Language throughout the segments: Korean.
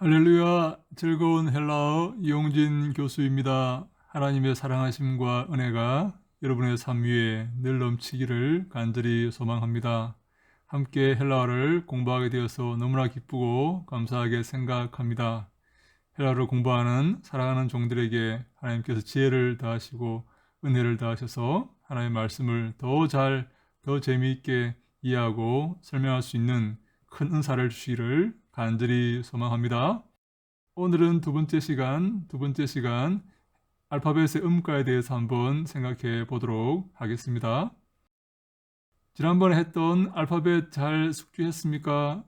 할렐루야 즐거운 헬라어 이용진 교수입니다. 하나님의 사랑하심과 은혜가 여러분의 삶 위에 늘 넘치기를 간절히 소망합니다. 함께 헬라어를 공부하게 되어서 너무나 기쁘고 감사하게 생각합니다. 헬라어를 공부하는 사랑하는 종들에게 하나님께서 지혜를 더하시고 은혜를 더하셔서 하나님의 말씀을 더 잘, 더 재미있게 이해하고 설명할 수 있는 큰 은사를 주시기를 간절히 소망합니다. 오늘은 두 번째 시간, 두 번째 시간 알파벳의 음가에 대해서 한번 생각해 보도록 하겠습니다. 지난번에 했던 알파벳 잘 숙지했습니까?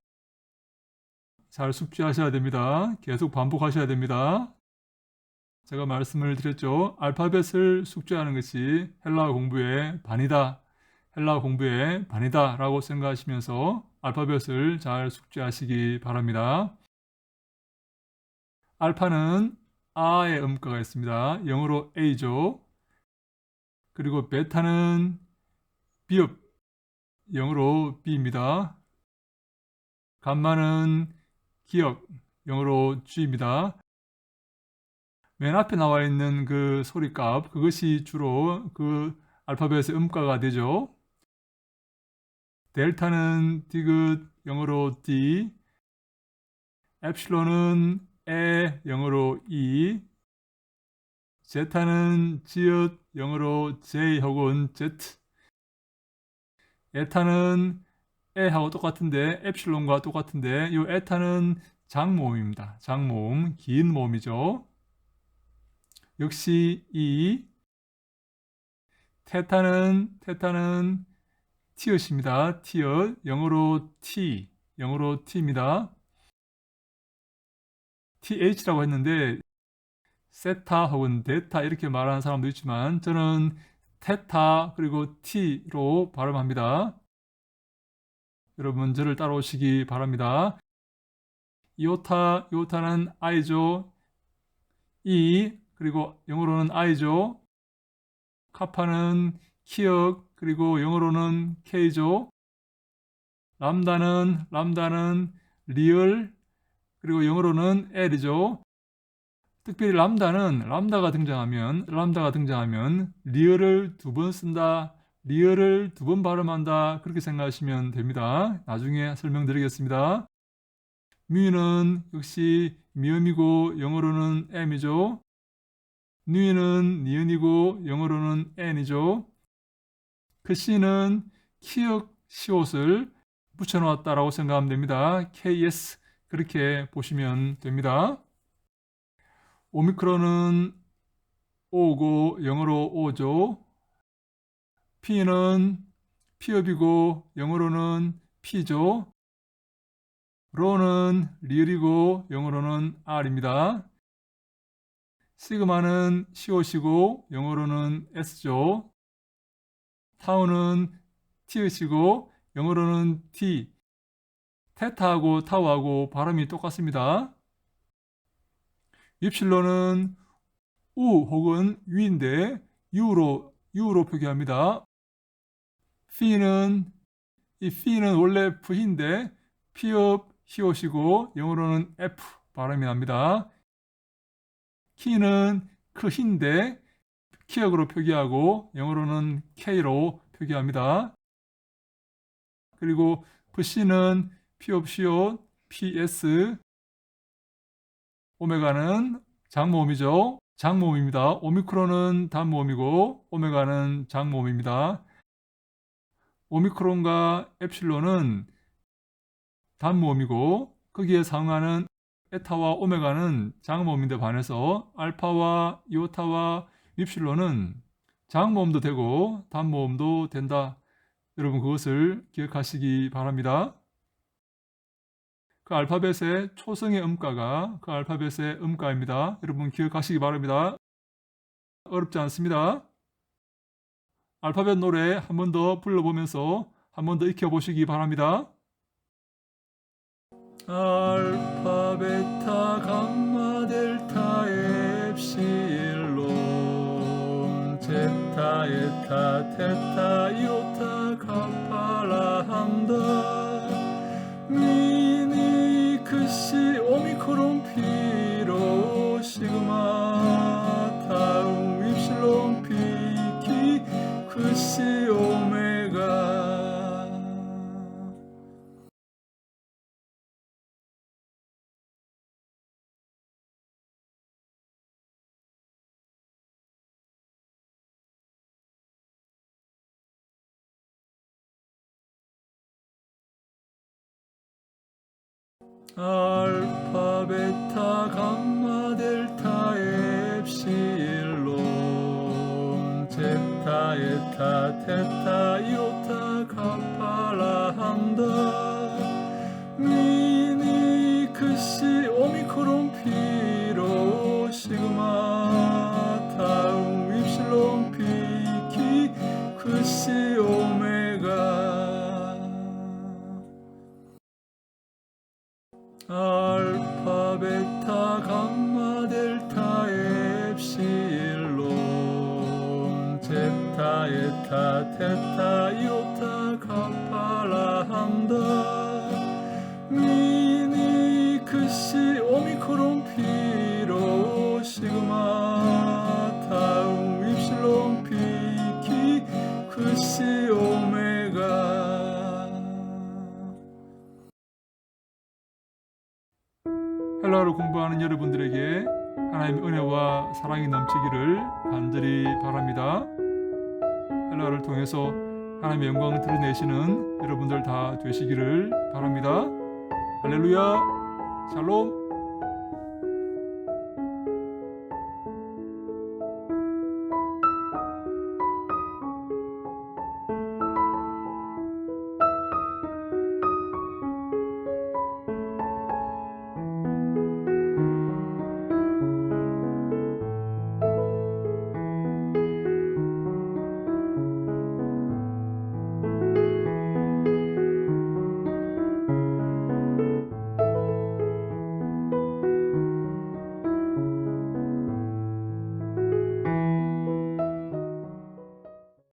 잘 숙지하셔야 됩니다. 계속 반복하셔야 됩니다. 제가 말씀을 드렸죠. 알파벳을 숙지하는 것이 헬라어 공부의 반이다. 헬라어 공부의 반이다. 라고 생각하시면서 알파벳을 잘 숙지하시기 바랍니다. 알파는 아의 음가가 있습니다. 영어로 A죠. 그리고 베타는 B업, 영어로 B입니다. 감마는 기억, 영어로 G입니다. 맨 앞에 나와 있는 그 소리값, 그것이 주로 그 알파벳의 음가가 되죠. 델타는 디귿, 영어로 D, 엡실론은 에, 영어로 E, 제타는 지읒, 영어로 J 혹은 Z, 에타는 에하고 똑같은데 엡실론과 똑같은데 이 에타는 장모음입니다. 장모음, 긴 모음이죠. 역시 이 테타는 테타는 티엇입니다. 티엇 영어로 T 영어로 T입니다. TH라고 했는데 세타 혹은 데타 이렇게 말하는 사람도 있지만 저는 테타 그리고 T로 발음합니다. 여러분 저를 따라오시기 바랍니다. 이오타, 이오타는 I죠. E 그리고 영어로는 I죠. 카파는 키역 그리고 영어로는 K죠. 람다는 람다는 리얼 그리고 영어로는 L이죠. 특별히 람다는 람다가 등장하면 람다가 등장하면 리얼을 두 번 쓴다. 리얼을 두 번 발음한다. 그렇게 생각하시면 됩니다. 나중에 설명드리겠습니다. 뮤는 역시 미음이고 영어로는 M이죠. 뉴이는 니은이고 영어로는 N이죠. 그 C는 키읔 시옷을 붙여놓았다라고 생각하면 됩니다. KS 그렇게 보시면 됩니다. 오미크론은 O고 영어로 O죠. P는 P업이고 영어로는 P죠. 로는 리을이고 영어로는 R입니다. 시그마는 시옷이고 영어로는 S죠. 타우는 T이시고 영어로는 T. 테타하고 타우하고 발음이 똑같습니다. 입실로는 우 혹은 위인데 유로 유로 표기합니다. 피는 이 피는 원래 V인데 피업 히옷이고 영어로는 F 발음이 납니다. 키는 크인데 키역으로 표기하고 영어로는 K로 표기합니다. 그리고 VC는 P옵시옷, PS, 오메가는 장모음이죠. 장모음입니다. 오미크론은 단모음이고 오메가는 장모음입니다. 오미크론과 엡실론은 단모음이고 거기에 상하는 에타와 오메가는 장모음인데 반해서 알파와 이오타와 립실론은 장모음도 되고 단모음도 된다. 여러분 그것을 기억하시기 바랍니다. 그 알파벳의 초성의 음가가 그 알파벳의 음가입니다. 여러분 기억하시기 바랍니다. 어렵지 않습니다. 알파벳 노래 한 번 더 불러보면서 한 번 더 익혀보시기 바랍니다. 알파, 베 제타, 에 알파 베타 감마 델타 엡실론 제타 에타 테타 이오타 카파라 함다 알파 베타 감마 델타 엡실론 제타 에타 테타 이 헬라어를 공부하는 여러분들에게 하나님의 은혜와 사랑이 넘치기를 간절히 바랍니다. 헬라어를 통해서 하나님의 영광을 드러내시는 여러분들 다 되시기를 바랍니다. 할렐루야, 샬롬.